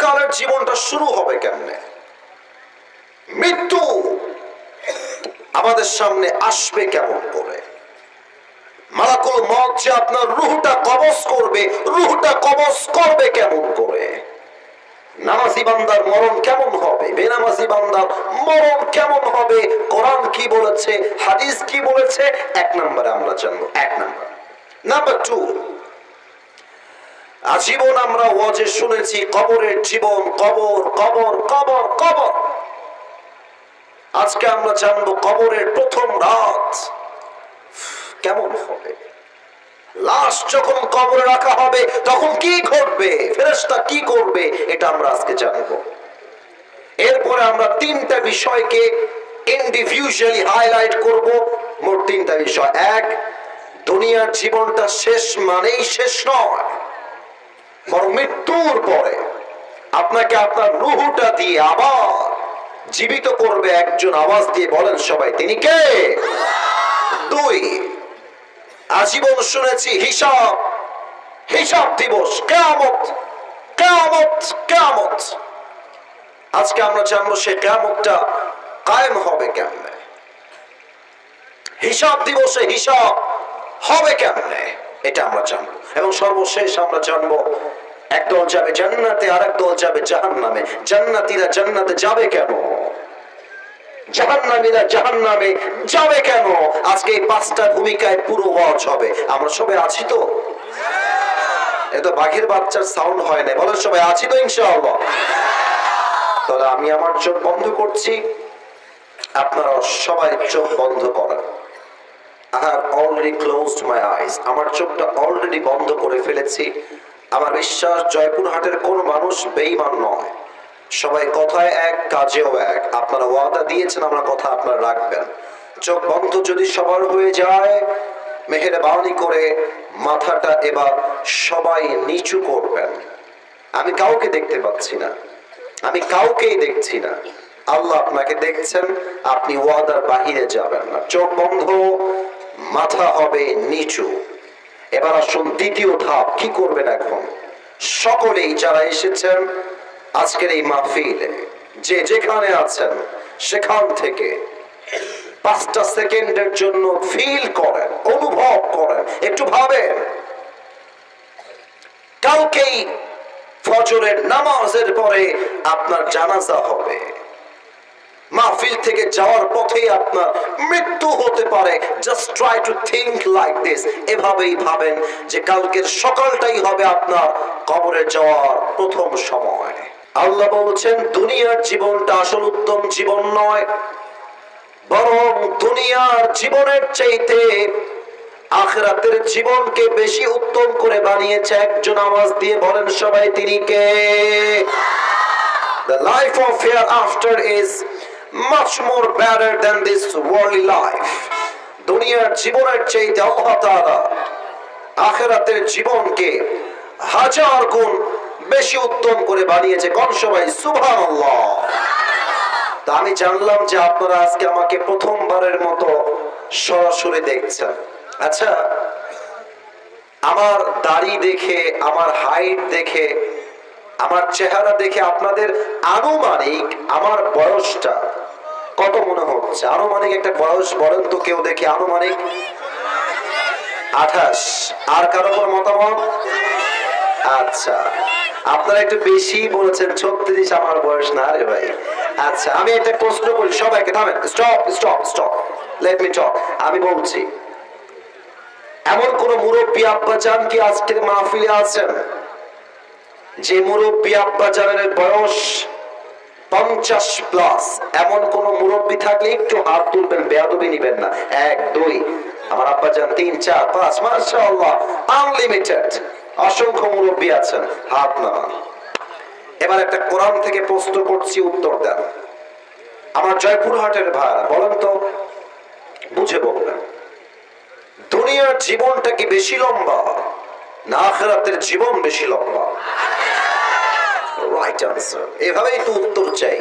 পরকালের জীবনটা শুরু হবে কেমনে? মৃত্যু আমাদের সামনে আসবে কেমন করে? মালাকুল মত যে আপনার রুহটা কবজ করবে, রুহটা কবজ করবে কেমন করে? নামাজি বান্দার মরণ কেমন হবে? বেনামাজি বান্দার মরণ কেমন হবে? কোরআন কি বলেছে? হাদিস কি বলেছে? এক নম্বরে আমরা জানব। এক নম্বর। নাম্বার টু আজীবন আমরা ওয়াজে শুনেছি, কবরের জীবন, কবর কবর কবর কবর। আজকে আমরা জানব কবরের প্রথম রাত। কেমন হবে? লাশ যখন কবরে রাখা হবে, তখন কি ঘটবে? ফেরেশতা কি করবে? এটা আমরা আজকে জানব। এরপরে আমরা তিনটা বিষয়কে ইন্ডিভিজুয়ালি হাইলাইট করব। মোট তিনটা বিষয়। এক, দুনিয়ার জীবনটা শেষ মানেই শেষ নয়। বরং মৃত্যুর পরে আপনাকে আপনার রুহুটা দিয়ে আবার জীবিত করবে একজন আওয়াজ দিয়ে বলেন সবাই, তিনি কে? দুই, আজীবন শুনেছি হিসাব হিসাব দিবস আজকে আমরা জানব সে কেয়ামতটা কায়েম হবে কেমনে? হিসাব দিবসে হিসাব হবে কেমনে? এটা আমরা জানব। এবং সর্বশেষ আমরা জানব একদল যাবে জান্নাতে আর দল যাবে জাহান নামে জান্নাতিরা জান্নাতে যাবে কেন? পুরো হবে। আমরা সবাই আছি তো? বাঘের বাচ্চার সাউন্ড হয় সবাই, আছি তো তাহলে আমি আমার চোখ বন্ধ করছি। আপনারা সবাই চোখ বন্ধ করেন। আমার চোখটা অলরেডি বন্ধ করে ফেলেছি। আমার বিশ্বাস, জয়পুরহাটের কোন মানুষ নয়। সবাই কথায় এক, কাজেও এক। আপনারা ওয়াদা দিয়েছেন, আমরা কথা আপনারা রাখবেন। চোখ বন্ধ যদি সবার হয়ে যায়, মেহেরবানি করে মাথাটা এবার সবাই নিচু করবেন। আমি কাউকে দেখতে পাচ্ছি না। আমি কাউকেই দেখছি না। আল্লাহ আপনাকে দেখছেন, আপনি ওয়াদার বাহিরে যাবেন না। চোখ বন্ধ মাথা হবে নিচু। এবার আসুন দ্বিতীয় ধাপ, কি করবেন এখন? সকলেই যারা এসেছেন, আজকের এই মাহফিলে, যে যেখানে আছেন, সেখান থেকে পাঁচটা সেকেন্ডের জন্য ফিল করেন, অনুভব করেন, একটু ভাবেন। কালকেই ফজরের নামাজের পরে আপনার জানাজা হবে। মাহফিল থেকে যাওয়ার পথেই আপনার মৃত্যু হতে পারে। Just try to think like this এভাবেই ভাবেন যে কালকের সকালটাই হবে আপনার কবরে যাওয়ার প্রথম সময়। আল্লাহ বলছেন, দুনিয়ার জীবনটা আসল উত্তম জীবন নয়। বরং দুনিয়ার জীবনের চাইতে আখরাতের জীবনকে বেশি উত্তম করে বানিয়েছে একজন আওয়াজ দিয়ে বলেন সবাই, তিনি কে? The life of hereafter is much more better than this worldly life. দুনিয়ার জীবনের চাইতে আল্লাহ তাআলা আখেরাতের জীবনকে হাজার গুণ বেশি উত্তম করে বানিয়েছে। কোন সবাই সুবহানাল্লাহ। তা আমি জানলাম যে আপনারা আজকে আমাকে প্রথমবারের মতো সরাসরি দেখছেন। আচ্ছা আমার দাড়ি দেখে, আমার হাইট দেখে, আমার চেহারা দেখে আপনাদের আনুমানিক আমার বয়সটা কত মনে হচ্ছে আনুমানিক একটা বয়স বলেন তো কেউ দেখে, আনুমানিক আঠাশ। আর কারও কোনো মতামত? আচ্ছা আপনারা একটু বেশি বলেছেন, ছত্রিশ আমার বয়স না রে ভাই। আচ্ছা আমি একটা প্রশ্ন করি সবাইকে, থামেন stop stop stop let me talk আমি বলছি, এমন কোন মুরব্বী আব্বা চান কি আজকের মাহফিলে আছেন? যে মুরব্বী আব্বা চানের বয়স পঞ্চাশ প্লাস এমন কোন মুরব্বী থাকলে একটু হাত তুলবেন, বেয়াদবি নিবেন না। এক, দুই। আমার আব্বা যান তিন, চার, পাঁচ। মাশাআল্লাহ আনলিমিটেড অসংখ্য মুরব্বী আছেন। হাত নামান। এবার একটা কোরআন থেকে প্রশ্ন করছি, উত্তর দেন। আমার জয়পুরহাটের ভাড়া বলেন তো, বুঝে বলবেন। দুনিয়ার জীবনটা কি বেশি লম্বা? না, আখেরাতের জীবন বেশি লম্বা। এভাবেই তো উত্তর চাই।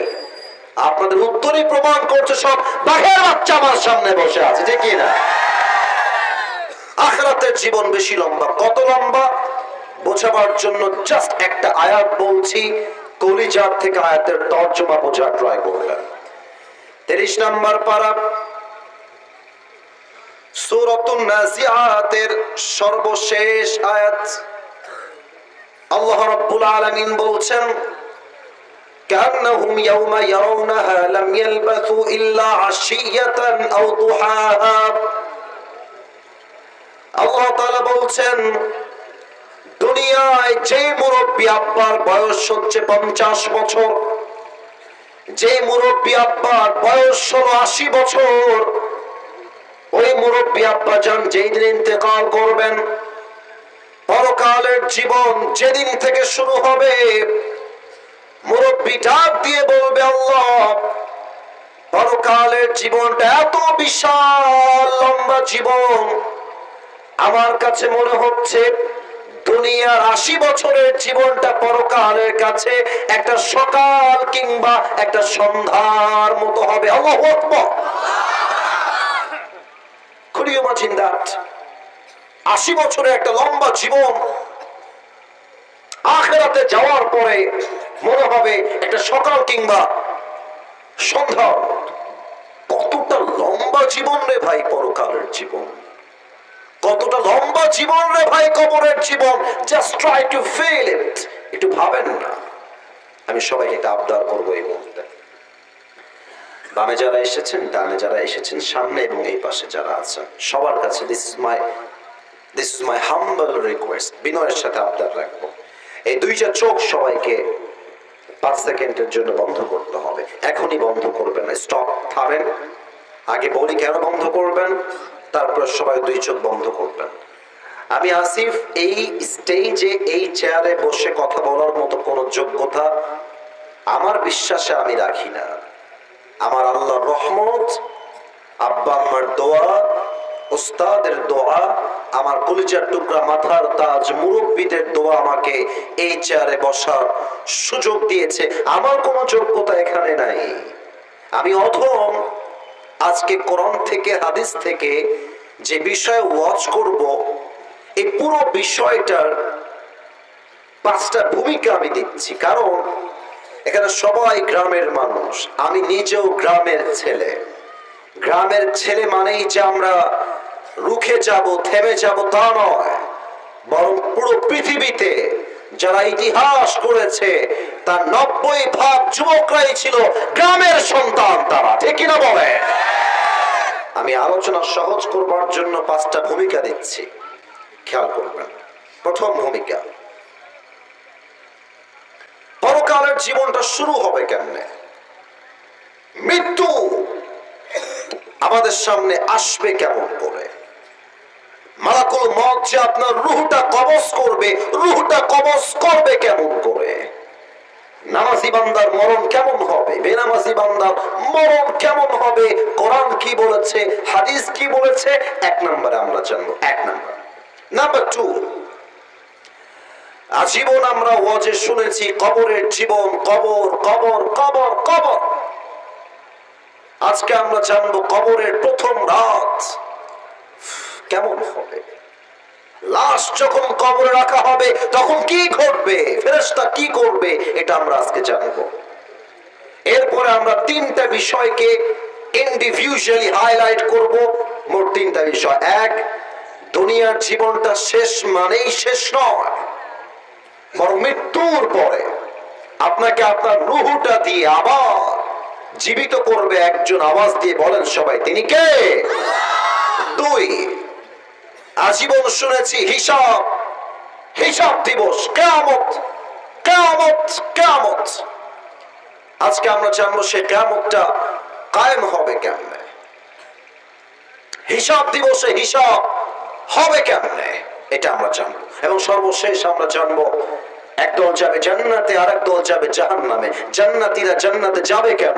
আপনাদের উত্তরই প্রমাণ করছে সব বাঘের বাচ্চা আমার সামনে বসে আছে ঠিক কি না আখরাতের জীবন বেশি লম্বা। কত লম্বা? বোঝাবার জন্য জাস্ট একটা আয়াত বলছি, কলিজার থেকে আয়াতের তর্জমা বোঝার ট্রাই করবেন তিরিশ নম্বর পারা। সর্বশেষ আয়াত। আল্লাহ রাব্বুল আলামিন বলছেন كأنهم يوم يرونها لم يلبثوا إلا عشية أو ضحاها আল্লাহ তাআলা বলছেন দুনিয়ায় যে মুরব্বী আব্বার বয়স হচ্ছে পঞ্চাশ বছর যে মুরব্বী আব্বার বয়স হলো আশি বছর ওই মুরব্বী আব্বা যান যেই দিন ইন্তেকাল করবেন পরকালের জীবন যেদিন থেকে শুরু হবে মুরব্বী ডাক দিয়ে বলবে পরকালের জীবনটা এত বিশাল, লম্বা জীবন। আমার কাছে মনে হচ্ছে দুনিয়ার আশি বছরের জীবনটা পরকালের কাছে একটা সকাল কিংবা একটা সন্ধ্যার মতো হবে? আশি বছরের একটা লম্বা জীবন। আখেরাতে যাওয়ার পরে মনে হবে একটা সকাল কিংবা সন্ধ্যা। কতটা লম্বা জীবন রে ভাই পরকালের জীবন। কতটা লম্বা জীবন রে ভাই কবরের জীবন। Just try to feel it একটু ভাবেন না। আমি সবাইকে এটা আবদার করব এই মুহূর্তে। বামে যারা এসেছেন, ডানে যারা এসেছেন, সামনে এবং এই পাশে যারা আছেন, সবার কাছে this is my this is my humble request বিনয়ের সাথে আবদার রাখব। এই দুইটা চোখ সবাইকে পাঁচ সেকেন্ডের জন্য বন্ধ করতে হবে। এখনই বন্ধ করবেন না স্টপ থামেন। আগে বলি কেন বন্ধ করবেন, তারপর সবাই দুই চোখ বন্ধ করবেন। আমি আসিফ, এই স্টেজে এই চেয়ারে বসে কথা বলার মতো কোনো যোগ্যতা আমার বিশ্বাসে আমি রাখি না। আমার আল্লাহ রহমত, আব্বা আম্মার দোয়া ওস্তাদের দোয়া, আমার কলিজার টুকরা মাথার তাজ মুরব্বীদের দোয়া আমাকে এই চেয়ারে বসার সুযোগ দিয়েছে। আমার কোনো যোগ্যতা এখানে নাই। আমি অথম আজকে কোরআন থেকে, হাদিস থেকে যে বিষয়ে ওয়াচ করব, এই পুরো বিষয়টার পাঁচটা ভূমিকা আমি দিচ্ছি। কারণ এখানে সবাই গ্রামের মানুষ। আমি নিজেও গ্রামের ছেলে। গ্রামের ছেলে মানেই যে আমরা রুখে যাব, থেমে যাব তা নয়। বরং পুরো পৃথিবীতে যারা ইতিহাস করেছে, তার নব্বই ভাগ যুবকরাই ছিল গ্রামের সন্তান তারা, ঠিক কিনা বলে? আমি আলোচনা সহজ করবার জন্য পাঁচটা ভূমিকা দিচ্ছি। খেয়াল করবেন। প্রথম ভূমিকা, পরকালের জীবনটা শুরু হবে কেমনে? মৃত্যু আমাদের সামনে আসবে কেমন করে? মালাকুল যে আপনার রুহটা করবে রুহটা করবে কেমন করে? আমরা আজীবন আমরা ওয়াজে শুনেছি, কবরের জীবন, কবর কবর কবর কবর। আজকে আমরা জানব কবরের প্রথম রাত। কেমন হবে? লাশ যখন কবরে রাখা হবে, তখন কি ঘটবে? ফেরেশতা কি করবে? এটা আমরা আজকে জানব। এরপরে আমরা তিনটা বিষয়কে ইন্ডিভিজুয়ালি হাইলাইট করব। মোট তিনটা বিষয়। এক, দুনিয়ার জীবনটা শেষ মানেই শেষ নয়, বরং মৃত্যুর পরে আপনাকে আপনার রুহুটা দিয়ে আবার জীবিত করবে একজন আওয়াজ দিয়ে বলেন সবাই, তিনি কে? দুই আজীবন শুনেছি, হিসাব হিসাব দিবস, কেয়ামত কেয়ামত কেয়ামত। আজকে আমরা জানব সে কেয়ামতটা কায়েম হবে কেমনে? হিসাব দিবসে হিসাব হবে কেমনে? এটা আমরা জানব। এবং সর্বশেষ আমরা জানব একদল যাবে জান্নাতে আর দল যাবে জাহান নামে জান্নাতিরা জান্নাতে যাবে কেন?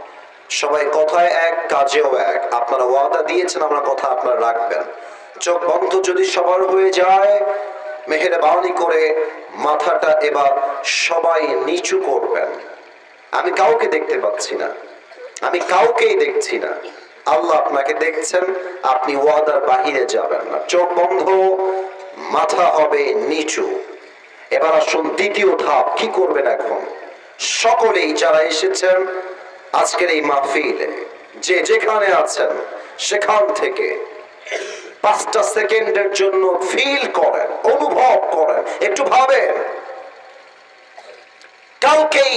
সবাই কথায় এক, কাজেও এক। আপনারা ওয়াদা দিয়েছেন, আমরা কথা আপনারা রাখবেন। চোখ বন্ধ যদি সবার হয়ে যায়, মেহেরবানি করে মাথাটা এবার সবাই নিচু করবেন। আমি কাউকে দেখতে পাচ্ছি না। আমি কাউকেই দেখছি না। আল্লাহ আপনাকে দেখছেন, আপনি ওয়াদার বাহিরে যাবেন না। চোখ বন্ধ, মাথা হবে নিচু। এবার আসুন, দ্বিতীয় ধাপ, কি করবেন এখন? সকলেই যারা এসেছেন আজকের এই মাহফিলে, যে যেখানে আছেন, সেখান থেকে পাঁচটা সেকেন্ডের জন্য ফিল করেন, অনুভব করেন, একটু ভাবেন। কালকেই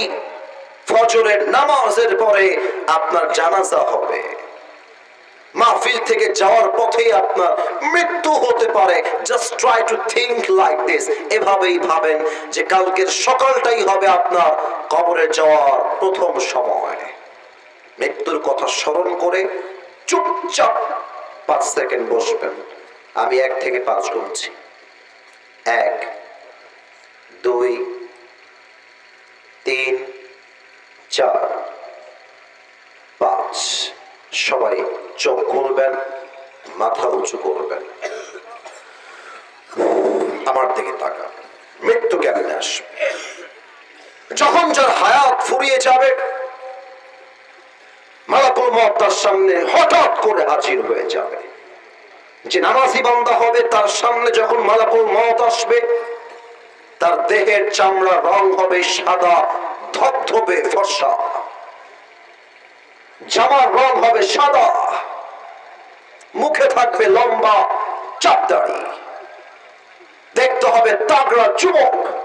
ফজরের নামাজের পরে আপনার জানাজা হবে। মাহফিল থেকে যাওয়ার পথেই আপনার মৃত্যু হতে পারে। Just try to think like this এভাবেই ভাবেন যে কালকের সকালটাই হবে আপনার কবরে যাওয়ার প্রথম সময়। মৃত্যুর কথা স্মরণ করে চুপচাপ পাঁচ সেকেন্ড বসবেন। আমি এক থেকে পাঁচ গুনছি। এক, দুই, তিন, চার, পাঁচ। সবাই চোখ খুলবেন, মাথা উঁচু করবেন। আমার দিকে তাকা মৃত্যু কেমন আসবে? যখন যার হায়াত ফুরিয়ে যাবে মত তার সামনে হঠাৎ করে হাজির হয়ে যাবে। যে নামাজি বান্দা হবে, তার সামনে যখন মালাকুল মত আসবে, তার দেহের চামড়া রং হবে সাদা ধবধবে ফর্সা। জামার রং হবে সাদা। মুখে থাকবে লম্বা চাপদাড়ি। দেখতে হবে তাগড়া যুবক।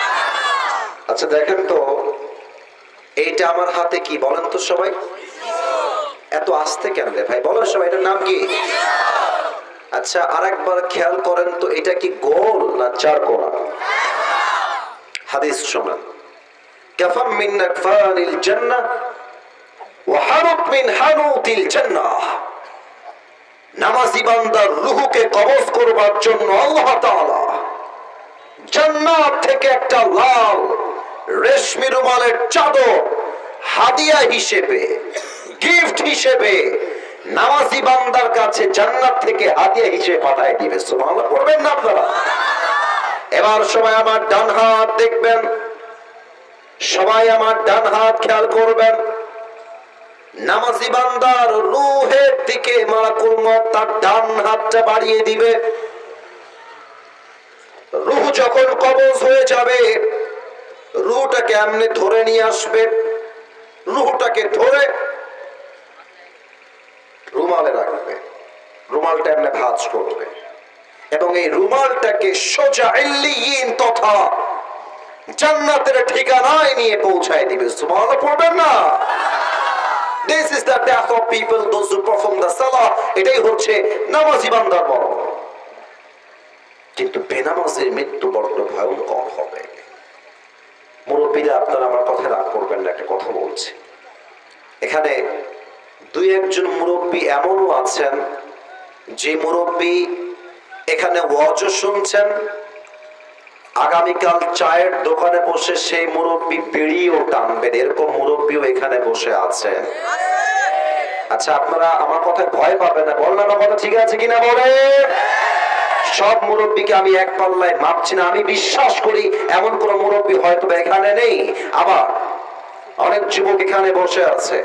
আচ্ছা দেখেন তো এইটা আমার হাতে কি বলেন তো সবাই এত আস্তে কেন রে ভাই বলেন সবাই এটার নাম কি আচ্ছা আরেকবার খেয়াল করেন তো এটা কি গোল না চার কোনা হাদিস শোনেন كفم من أكفان الجنة وحرق من حنوط الجنة নামাজি বান্দার রুহুকে কবজ করবার জন্য আল্লাহ তাআলা জান্নাত থেকে একটা লাল রেশমি রুমালের চাদর, হাদিয়া হিসেবে, গিফট হিসেবে, নামাজি বান্দার কাছে জান্নাত থেকে হাদিয়া হিসেবে পাঠায় দিবে। সুবহানাল্লাহ, পড়বেন না আপনারা? এবার সবাই আমার ডান হাত দেখবেন। সবাই আমার ডান হাত খেয়াল করবেন। নামাজি বান্দার রুহের দিকে মালাকুল মত তার ডান হাতটা বাড়িয়ে দিবে। রুহ যখন কবজ হয়ে যাবে রুহটাকে এমনি ধরে নিয়ে আসবে। রুহটাকে ধরে রুমালে রাখবে। রুমালটা এমনি ভাঁজ করবে। এবং এই রুমালটাকে সোজা ইল্লিয়িন তথা জান্নাতের ঠিকানায় নিয়ে পৌঁছায় দিবে। সুবহানাল্লাহ, পড়বেন না? This is the death of people, those who perform the salah. এটাই হচ্ছে নামাজি বান্দার মরণ কিন্তু বেনামাজের মৃত্যু হবে মুরব্বীরা আপনারা আমার কথা রাগ করবেন না, একটা কথা বলছি। এখানে দুই একজন মুরব্বী এমনও আছেন, যে মুরব্বী এখানে ওয়াজও শুনছেন, আগামীকাল চায়ের দোকানে বসে সেই মুরব্বী বেরিয়েও টানবেন, এরকম মুরব্বীও এখানে বসে আছেন। আচ্ছা আপনারা আমার কথায় ভয় পাবেন না বললাম আমার কথা ঠিক আছে কিনা বলে সব মুরব্বীকে আমি এক পাল্লায় মাপছি না, আমি বিশ্বাস করি এমন কোন মুরব্বী হয়তো এখানে নেই। আবার অনেক যুবক এখানে বসে আছে।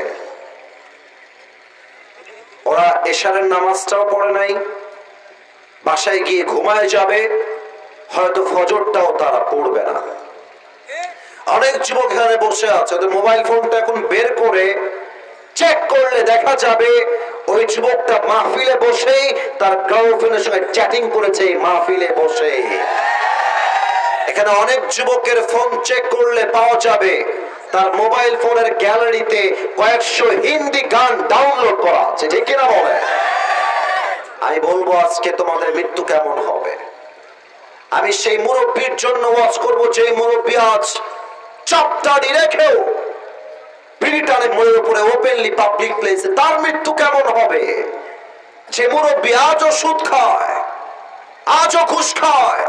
ওরা এশারের নামাজটাও পড়ে নাই, বাসায় গিয়ে ঘুমায় যাবে, হয়তো ফজরটাও তারা পড়বে না। অনেক যুবক এখানে বসে আছে মোবাইল ফোনটা এখন বের করে চেক করলে দেখা যাবে ওই যুবকটা মাহফিলে বসেই তার গার্লফ্রেন্ডের সঙ্গে চ্যাটিং করেছে মাহফিলে বসে। এখানে অনেক যুবকের ফোন চেক করলে পাওয়া যাবে। তার মোবাইল ফোনের গ্যালারিতে কয়েকশো হিন্দি গান ডাউনলোড করা আছে, ঠিক কিনা বলে? আমি বলব আজকে তোমাদের মৃত্যু কেমন হবে? আমি সেই মুরব্বীর জন্য ওয়াজ করব যে মুরব্বী আজ চাপ দাড়ি রেখেও ওপেনলি পাবলিক প্লেসে তার মৃত্যু কেমন হবে? যে মুরব্বী আজও সুদ খায়, আজও ঘুষ খায়,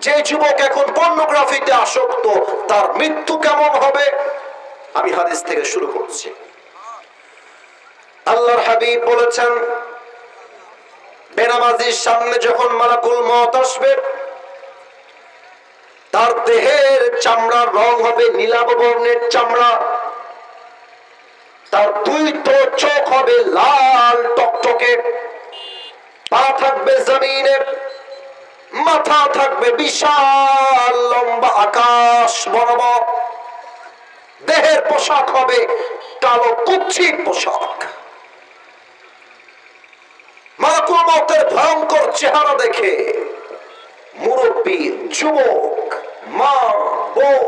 যে যুবক এখন পর্নোগ্রাফিতে আসক্ত, তার মৃত্যু কেমন হবে? আমি হাদিস থেকে শুরু করছি। আল্লাহর হাবিব বলেছেন, বেনামাজির সামনে যখন মালাকুল মত আসবে, তার দেহের চামড়ার রং হবে নীলাভ বর্ণের চামড়া তার দুই তো চোখ হবে লাল টকটকে। পা থাকবে জমিনে, মাথা থাকবে বিশাল লম্বা আকাশ বরাবর। দেহের পোশাক হবে কালো কুচ্ছিত পোশাক। মালাকুল মতের ভয়ঙ্কর চেহারা দেখে মুরব্বী যুবক, মা বোন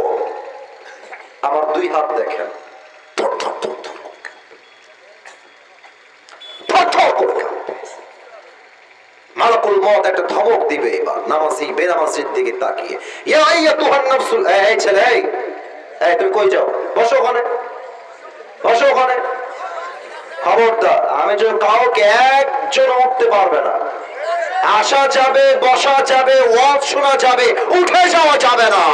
আমার দুই হাত দেখেন। থর থর থর থর করে কাঁপবে। থর থর করে কাঁপবে। মালাকুল মত একটা ধমক দিবে এবার। নামাজি, বেনামাজির দিকে তাকিয়ে। ইয়া আইয়াতুহান নাফসুল এই ছেলে, এই। তুমি কই যাও? বসো ওখানে। বসো ওখানে। খবরদার, আমি যে কাউকে একজন উঠতে পারবে না। আসা যাবে, বসা যাবে, ওয়াজ শোনা যাবে, উঠে যাওয়া যাবে না।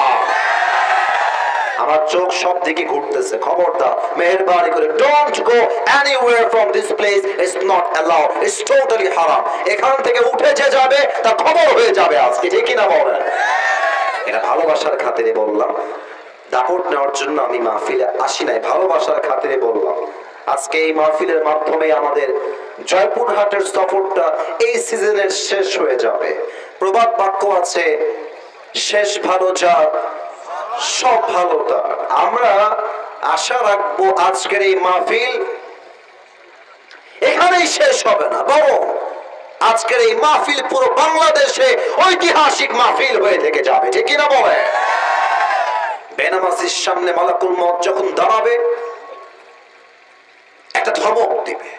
আমার চোখ সব দিকে ঘুরতেছে। খবরদার, মেহেরবানি করে don't go anywhere from this place it's not allowed it's totally হারাম এখান থেকে উঠে যে যাবে, তা খবর হয়ে যাবে আজকে, ঠিক কি না বলেন? এটা ভালোবাসার খাতিরে বললাম। দাপট নেওয়ার জন্য আমি মাহফিলে আসি নাই, ভালোবাসার খাতিরে বললাম। আজকে এই মাহফিলের মাধ্যমে আমাদের জয়পুরহাটের সফরটা এই সিজনের শেষ হয়ে যাবে। প্রবাদ বাক্য আছে, শেষ ভালো যা, সব ভালো তার। আমরা আশা রাখব আজকের এই মাহফিল এখানেই শেষ হবে না। বরং আজকের এই মাহফিল পুরো বাংলাদেশে ঐতিহাসিক মাহফিল হয়ে থেকে যাবে। ঠিক কিনা বলে বেনামাজির সামনে মালাকুল মত যখন দাঁড়াবে, একটা ধমক দিবে।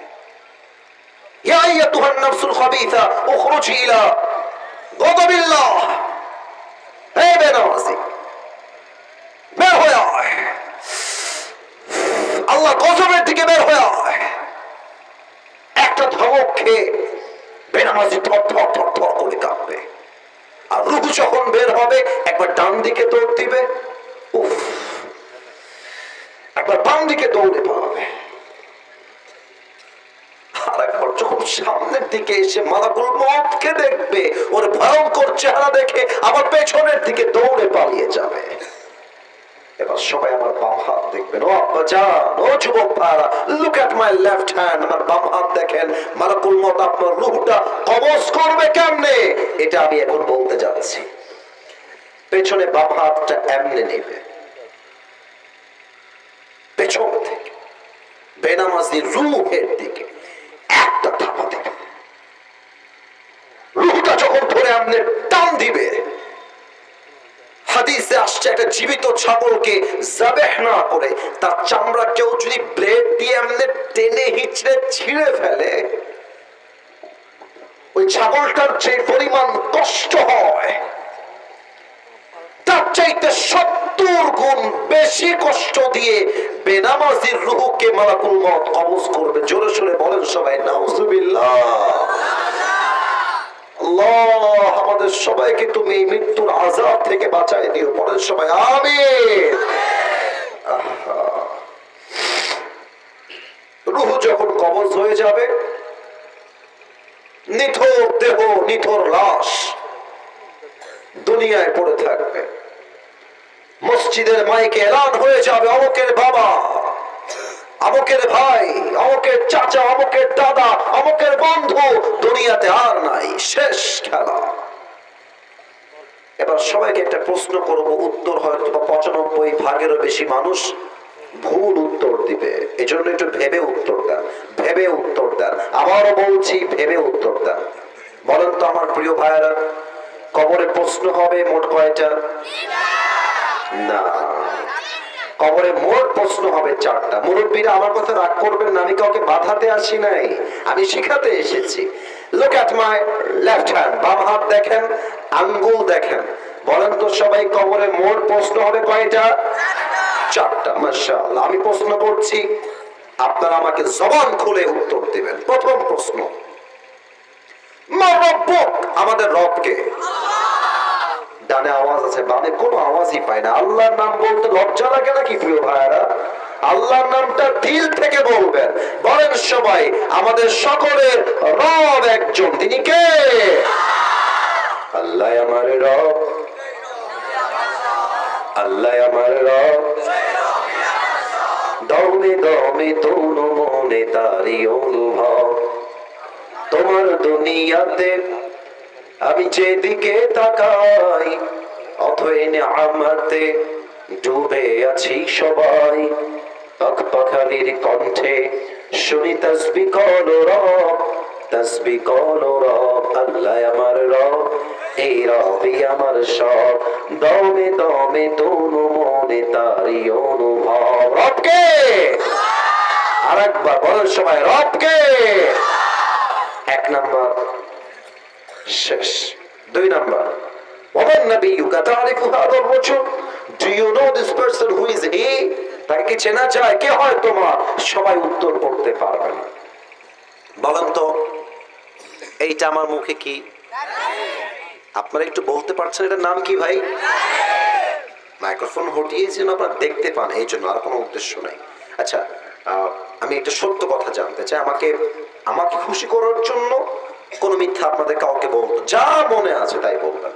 আল্লাহ গজবের দিকে বের হয়ে একটা ধমক খেয়ে বেনামাজি করে কাঁপবে। আর রুহু যখন বের হবে, একবার ডান দিকে দৌড় দিবে, উফ, একবার বাম দিকে দৌড়ে পাবে। সামনের দিকে এসে মালাকুল মতকে দেখবে, ওর ভয়ঙ্কর চেহারা দেখে আবার পেছনের দিকে দৌড়ে পালিয়ে যাবে। এবার সবাই আমার বাম হাত দেখবেন। ও ও যুবক ভাইরা look at my left hand আমার বাম হাত দেখেন। মালাকুল মত আপনার রূহটা কবজ করবে কেমনে? এটা আমি এখন বলতে যাচ্ছি। পেছনে বাম হাতটা এমনি নেবে। পেছন থেকে, বেনামাজি রুহের দিকে একটা থাপা দেবে। রুহটা যখন ধরে এমনি টান দিবে হাদিসে আসছে একটা জীবিত ছাগলকে জাবেহ না করে। তার চামড়া কেউ যদি ব্লেড দিয়ে এমনি টেনে হিচড়ে ছিঁড়ে ফেলে, ওই ছাগলটার যে পরিমাণ কষ্ট হয়, তার চাইতে সত্তর গুণ বেশি কষ্ট দিয়ে বেনামাজির রুহুকে মালাকুল মত কবজ করবে। জোরে সোরে বলেন সবাই, নাউজুবিল্লাহ। আল্লাহ, আমাদের সবাইকে তুমি মৃত্যুর আজাব থেকে বাঁচাই দিও। পরের সবাই আহা। রুহু যখন কবজ হয়ে যাবে, নিথর দেহ, নিথর লাশ দুনিয়ায় পড়ে থাকবে। মসজিদের মাইকে এলান হয়ে যাবে অমুকের বাবা। অমুকের ভাই অমুকের চাচা অমুকের দাদা অমুকের বন্ধু, দুনিয়াতে আর নাই, শেষ খেলা। এবার সবাইকে একটা প্রশ্ন করব, উত্তর হয়তো বা পঁচানব্বই ভাগেরও বেশি মানুষ ভুল উত্তর দিবে। এই জন্য একটু ভেবে উত্তর দেন, ভেবে উত্তর দেন। আবারও বলছি, ভেবে উত্তর দেন। বলেন তো আমার প্রিয় ভাইয়েরা, কবরে প্রশ্ন হবে মোট কয়টা? না। কবরে মোট প্রশ্ন হবে চারটা। মুরব্বীরা আমার কথা রাগ করবেন না, আমি কাউকে বাধাতে আসি নাই। আমি শিখাতে এসেছি। Look at my left hand বাম হাত দেখেন, আঙ্গুল দেখেন। বলেন তো সবাই, কবরে মোট প্রশ্ন হবে কয়টা? চারটা, মাশাআল্লাহ। আমি প্রশ্ন করছি, আপনারা আমাকে জবান খুলে উত্তর দিবেন। প্রথম প্রশ্ন, মা রব্বুক আমাদের রবকে ডানে আওয়াজ আছে, বামে কোনো আওয়াজই পায় না। আল্লাহর নাম বলতে লজ্জা লাগে নাকি প্রিয় ভাইয়ারা? আল্লাহর নামটা দিল থেকে বলবেন। বলেন সবাই, আমাদের সকলের রব একজন। তিনি কে? আল্লাহ আমার রব। আল্লাহ আমার রব। দমে দমে তোর মনে তারি অনুভব। তোমার দুনিয়াতে আমি যেদিকে তাকাই, অথই আমাতে ডুবে আছি সবাই। পাখ পাখালির কণ্ঠে শুনি তসবি কল রব, তসবি কল রব, আল্লাহ আমার রব এই রবি আমার সব। দমে দমে তনু মনে তারি অনুভব। রবকে আরেকবার বলার সময় রবকে এক নাম্বার। শেষ। দুই নাম্বার, ওমান নবী হাদাল রাজুল। Do you know this person who is he তাকে কি চেনা যায়? কে হয় তোমার? সবাই উত্তর করতে পারবে না। বলেন তো, এইটা আমার মুখে কি? আপনারা একটু বলতে পারছেন এটার নাম কি ভাই? মাইক্রোফোন হটিয়ে যেন আপনারা দেখতে পান, এই জন্য আর কোনো উদ্দেশ্য নাই। আচ্ছা আমি একটা সত্য কথা জানতে চাই। আমাকে আমাকে খুশি করার জন্য কোনো মিথ্যা আপনাদের কাউকে বলব যা মনে আছে তাই বলবেন।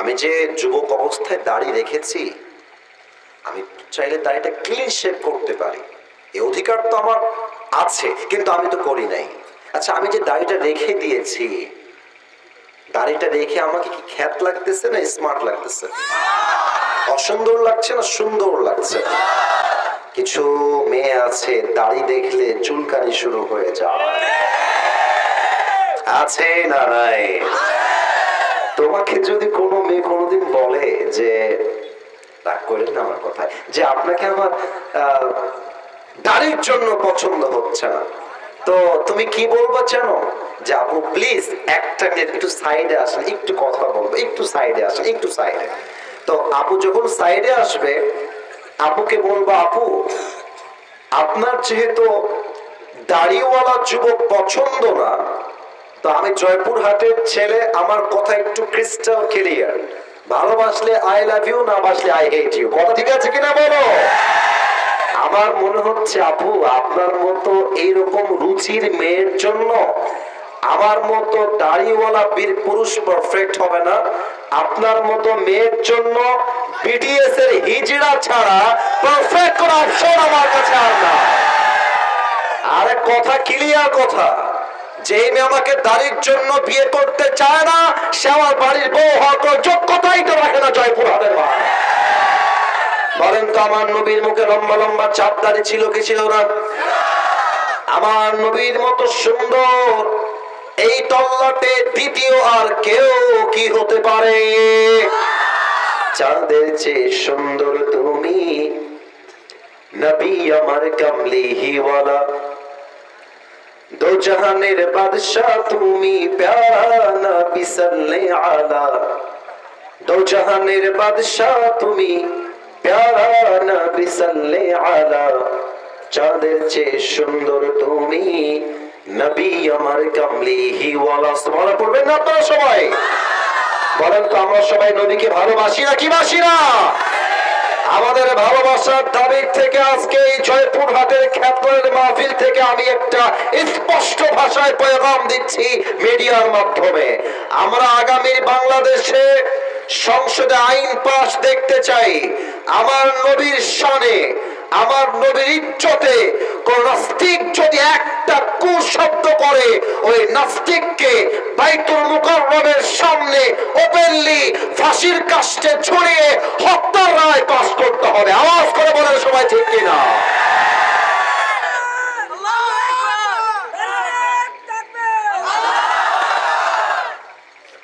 আমি যে যুবক অবস্থায় দাড়ি রেখেছি, আমি চাইলে দাড়িটা ক্লিন শেভ করতে পারি। এই অধিকার তো আমার আছে, কিন্তু আমি তো করি নাই। আচ্ছা আমি যে দাড়িটা রেখে দিয়েছি, দাড়িটা রেখে আমাকে কি খ্যাত লাগতেছে না স্মার্ট লাগতেছে? অসুন্দর লাগছে না সুন্দর লাগছে? কিছু মেয়ে আছে, দাড়ি দেখলে চুলকানি শুরু হয়ে যায়। আছে না নাই? তোমাকে যদি কোনো মেয়ে কোনোদিন বলে যে, রাগ করেন না আমার কথায়, যে আপনাকে আমার দাড়ির জন্য পছন্দ হচ্ছে না, তো তুমি কি বলব জানো? যে আপু প্লিজ একটা একটু সাইডে আসেন, একটু কথা বলব, একটু সাইডে আসেন, একটু সাইডে তো আপু যখন সাইডে আসবে, আপুকে বলব, আপু, আপনার যেহেতু দাড়িওয়ালা যুবক পছন্দ না তো আমি জয়পুরহাটের ছেলে, আমার কথা একটু ক্রিস্টাল ক্লিয়ার ভালোবাসলে আই লাভ ইউ না বাসলে আই হেট ইউ কথা ঠিক আছে কিনা বলো? আমার মনে হচ্ছে, আপু, আপনার মতো এইরকম রুচির মেয়ের জন্য আমার মতো দাড়িওয়ালা বীর পুরুষ পারফেক্ট হবে না। আপনার মতো মেয়ের জন্য বিডিএস এর হিজড়া ছাড়া পারফেক্ট কোন অপশন আমার কাছে আর না আরে কথা ক্লিয়ার কথা। যে মেয়ে আমাকে দাড়ির জন্য বিয়ে করতে চায় না, সে আমার বাড়ির বউ হওয়ার যোগ্যতাই তো রাখে না জয়পুর হাটের মা। বলেন তো, আমার নবীর মুখে লম্বা লম্বা চাপ দাড়ি ছিল কি ছিল না? আমার নবীর মতো সুন্দর এই তল্লাটে দ্বিতীয় আর কেউ কি হতে পারে? চাঁদের চেয়ে সুন্দর তুমি নবী আমার কামলি হিওয়ালা দো বাদশাহ তুমি প্যারা নবী সাল্লে আলা। দো জাহানের বাদশাহ তুমি প্যারা নবী সাল্লে আলা। চাঁদের চেয়ে সুন্দর তুমি নবী আমার কামলি হিওয়ালা সুবহানাল্লাহ পড়বেন না আপনারা সবাই? বলেন তো আমরা সবাই নবীকে ভালোবাসি না কি বাসি না? আমাদের ভালোবাসার দাবি থেকে আজকে এই জয়পুর হাটের খ্যাতনের মাহফিল থেকে আমি একটা স্পষ্ট ভাষায় পয়গাম দিচ্ছি মিডিয়ার মাধ্যমে। আমরা আগামী বাংলাদেশে সংসদে আইন পাশ দেখতে চাই। আমার নবীর শানে আমার নবীর ইজ্জতে কোন নাস্তিক যদি একটা কুশব্দ করে, ওই নাস্তিককে বাইতুল মুকাররমের সামনে ওপেনলি ফাঁসির কাস্টে ঝুলিয়ে হত্যার রায় পাশ করতে হবে। আওয়াজ করে বলার সময় ঠিক কিনা?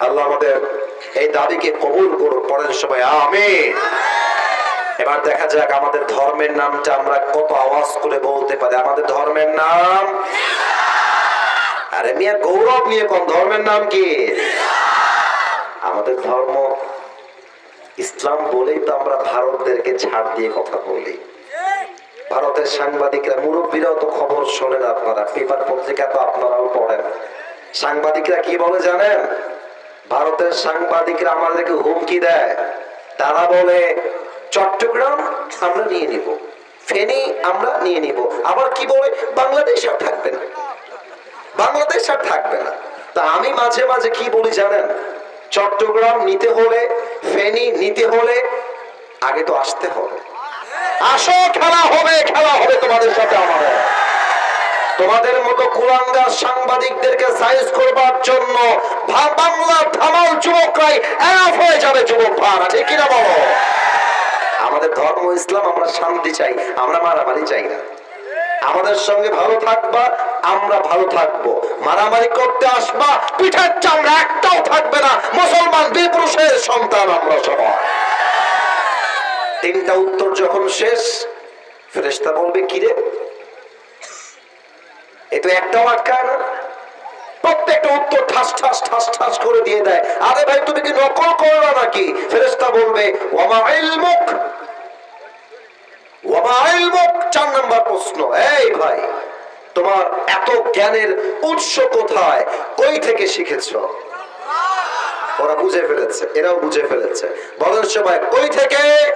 আল্লাহ আমাদের এই দাবিকে কবুল করুন পরের সময় আমিন। এবার দেখা যাক আমাদের ধর্মের নামটা আমরা কত আওয়াজ করে বলতে পারি। আমাদের ধর্মের নাম? আরে মিয়া, গৌরব নিয়ে কোন ধর্মের নাম কি? আমাদের ধর্ম ইসলাম বলেই তো আমরা ভারতদেরকে ছাড় দিয়ে কথা বলি। ভারতের সাংবাদিকরা, মুরব্বীরাও তো খবর শোনেন আপনারা, পেপার পত্রিকা তো আপনারাও পড়েন। সাংবাদিকরা কি বলে জানেন? ভারতের সাংবাদিকরা আমাদেরকে হুমকি দেয়। তারা বলে চট্টগ্রাম আমরা নিয়ে নিব, ফেনী আমরা নিয়ে নিব। আবার কি বলে? বাংলাদেশ আর থাকবে না। বাংলাদেশ আর থাকবে না। তা আমি মাঝে মাঝে কি বলি জানেন? চট্টগ্রাম নিতে হলে, ফেনী নিতে হলে আগে তো আসতে হবে। আসো, খেলা হবে খেলা হবে তোমাদের সাথে আমাদের তোমাদের মতো কুলাঙ্গার সাংবাদিকদেরকে সাইজ করবার জন্য বাংলা ধামাল যুবকরাই এনাফ হয়ে যাবে, যুবক ভাড়া, ঠিক কিনা বলো? আমাদের ধর্ম ইসলাম, আমরা শান্তি চাই, আমরা মারামারি চাই না। আমাদের সঙ্গে ভালো থাকবা, আমরা ভালো থাকব। মারামারি করতে আসবা, পিঠের চামড়া একটাও থাকবে না। মুসলমান, বিপুরুষের সন্তান আমরা সবাই। তিনটা উত্তর যখন শেষ, ফেরেশতা বলবে কিরে এ তো একটাও আটকায় না? প্রত্যেকটা উত্তর ঠাস ঠাস ঠাস ঠাস করে দিয়ে দেয়। আরে ভাই, তুমি কি নকল করো নাকি? ফেরেশতা বলবে ওমা ইলমুক? চার নাম্বার প্রশ্ন। এই ভাই তোমার এত জ্ঞানের উৎস কোথায়? কই থেকে শিখেছো? ওরা বুঝে ফেলেছে এরাও বুঝে ফেলেছে। বলেন সবাই কই থেকে?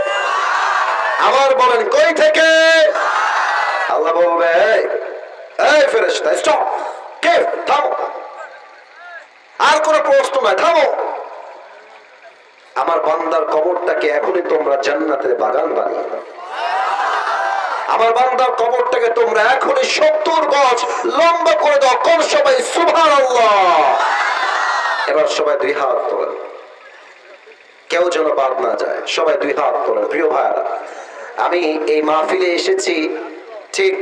আবার বলেন কই থেকে? আল্লাহ "এই, ফেরেশতা স্টপ কে? থামো। আর কোন প্রশ্ন থামো। আমার বান্দার কবরটাকে এখনই তোমরা জান্নাতের বাগান বানিয়ে দাও। আমার বান্দার কবরটাকে তোমরা এখনই সত্তর গজ লম্বা করে দাও। কোন সবাই সুভান এবার সবাই দুই হাত তোলেন। কেউ যেন বাদ না যায়। সবাই দুই হাত তোলেন, প্রিয় ভাইয়ারা। আমি এই মাহফিলে এসেছি ঠিক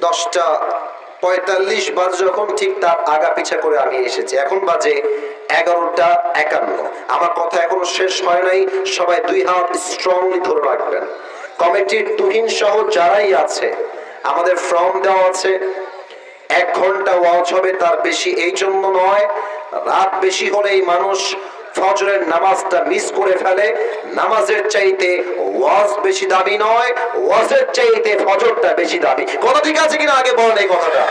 দশটা পঁয়তাল্লিশ বার যখন ঠিক তার আগা পিছা করে আমি এসেছি। এখন বাজে এগারোটা একান্ন। আমার কথা এখনও শেষ হয় নাই। সবাই দুই হাত স্ট্রংলি ধরে রাখবেন। কমিটির তুহিন সহ যারাই আছে, আমাদের ফর্ম দেওয়া আছে, এক ঘণ্টা ওয়াজ হবে, তার বেশি এই জন্য নয়, রাত বেশি হলেই মানুষ ফজরের নামাজটা মিস করে ফেলে, নামাজের চাইতে ওয়াজ বেশি দামি নয়, ওয়াজের চাইতে ফজরটা বেশি দামি। কথা ঠিক আছে কিনা? আগে বলেন এই কথাটা।